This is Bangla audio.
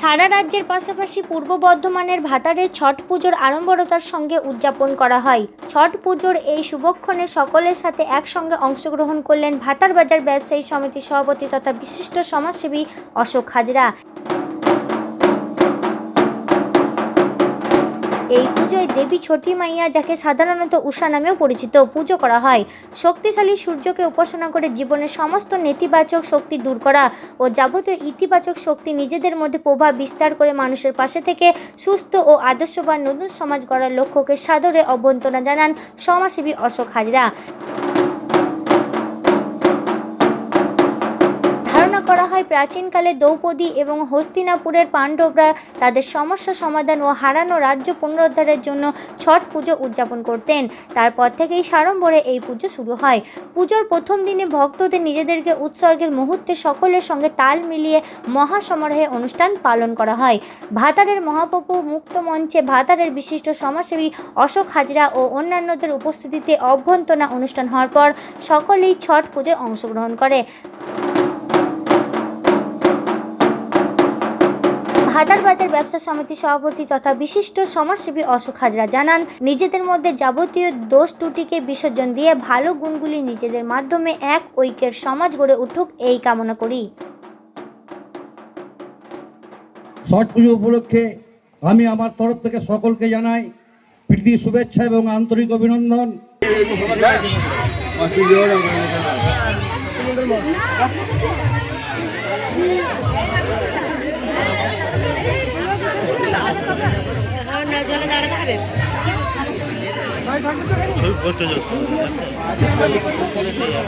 সারা রাজ্যের পাশাপাশি পূর্ব বর্ধমানের ভাতারে ছট পুজোর আড়ম্বরতার সঙ্গে উদযাপন করা হয়। ছট পুজোর এই শুভক্ষণে সকলের সাথে একসঙ্গে অংশগ্রহণ করলেন ভাতার বাজার ব্যবসায়ী সমিতির সভাপতি তথা বিশিষ্ট সমাজসেবী অশোক হাজরা। এই পুজোয় দেবী ছোটি মাইয়া, যাকে সাধারণত উষা নামেও পরিচিত, পুজো করা হয়। শক্তিশালী সূর্যকে উপাসনা করে জীবনের সমস্ত নেতিবাচক শক্তি দূর করা ও যাবতীয় ইতিবাচক শক্তি নিজেদের মধ্যে প্রভাব বিস্তার করে মানুষের পাশে থেকে সুস্থ ও আদর্শবান নতুন সমাজ গড়ার লক্ষ্যকে সাদরে অভ্যন্তরণা জানান সমাজসেবী অশোক হাজরা। করা হয় প্রাচীনকালে দ্রৌপদী এবং হস্তিনাপুরের পাণ্ডবরা তাদের সমস্যা সমাধান ও হারানো রাজ্য পুনরুদ্ধারের জন্য ছট পুজো উদযাপন করতেন। তারপর থেকেই সাড়ম্বরে এই পুজো শুরু হয়। পুজোর প্রথম দিনে ভক্তদের নিজেদেরকে উৎসর্গের মুহূর্তে সকলের সঙ্গে তাল মিলিয়ে মহাসমারোহে অনুষ্ঠান পালন করা হয়। ভাতারের মহাপ্রভু মুক্ত মঞ্চে ভাতারের বিশিষ্ট সমাজসেবী অশোক হাজরা ও অন্যান্যদের উপস্থিতিতে অভ্যন্তনা অনুষ্ঠান হওয়ার পর সকলেই ছট পুজোয় অংশগ্রহণ করে। ভাদার বাজার ব্যবসা সমিতি সভাপতি তথা বিশিষ্ট সমাজসেবী অশোক হাজরা জানান, নিজেদের মধ্যে যাবতীয় দোষ ত্রুটিকে বিসর্জন দিয়ে ভালো গুণগুলি নিজেদের মাধ্যমে এক ঐক্যের সমাজ গড়ে উঠুক এই কামনা করি। ছট পুজো উপলক্ষে আমি আমার তরফ থেকে সকলকে জানাই প্রীতি, শুভেচ্ছা এবং আন্তরিক অভিনন্দন। ছবি পোস্ট হয়ে